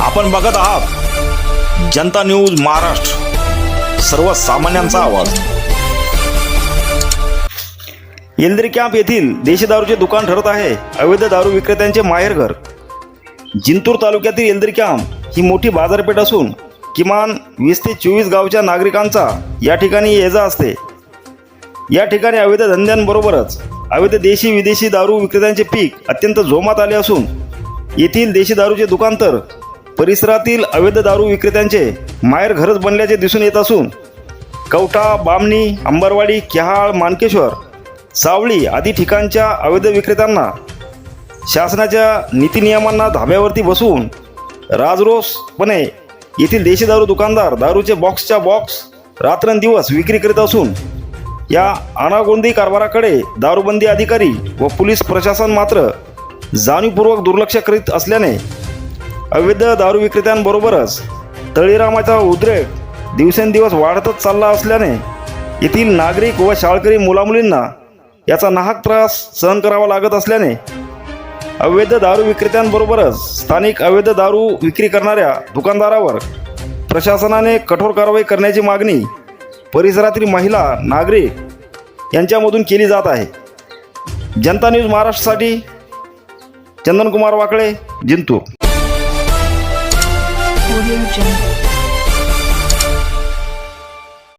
आपण बघत आहात. जनता न्यूज महाराष्ट्र. सर्वसामान्यांचा आवाज. येलदरी कॅम्प येथील देशी दारूचे दुकान ठरत आहे. अवैध दारू विक्रेत्यांचे माहेरघर जिंतूर तालुक्यातील येलदरी कॅम्प ही मोठी बाजारपेठ असून किमान वीस ते चोवीस गावच्या नागरिकांचा या ठिकाणी ये जा असते. या ठिकाणी अवैध धंद्यांबरोबरच अवैध देशी विदेशी दारू विक्रेत्यांचे पीक अत्यंत जोमात आले असून येथील देशी दारूचे दुकान तर परिसरातील अवैध दारू विक्रेत्यांचे माहेर घरच बनल्याचे दिसून येत असून कवठा बामणी अंबरवाडी क्याहाळ मानकेश्वर सावळी आदी ठिकाणच्या अवैध विक्रेत्यांना शासनाच्या नीतिनियमांना धाब्यावरती बसवून राजरोसपणे येथील देशी दारू दुकानदार दारूचे बॉक्सच्या बॉक्स रात्रंदिवस विक्री करीत असून या अनागोंदी कारभाराकडे दारूबंदी अधिकारी व पोलीस प्रशासन मात्र जाणीवपूर्वक दुर्लक्ष करीत असल्याने अवैध दारू विक्रेत्यांबरोबरच तळीरामाचा उद्रेक दिवसेंदिवस वाढतच चालला असल्याने येथील नागरिक व शाळकरी मुलामुलींना याचा नाहक त्रास सहन करावा लागत असल्याने अवैध दारू विक्रेत्यांबरोबरच स्थानिक अवैध दारू विक्री करणाऱ्या दुकानदारावर प्रशासनाने कठोर कारवाई करण्याची मागणी परिसरातील महिला नागरिक यांच्यामधून केली जात आहे. जनता न्यूज महाराष्ट्रासाठी चंदनकुमार वाकळे जिंतूर. Audio Jungle.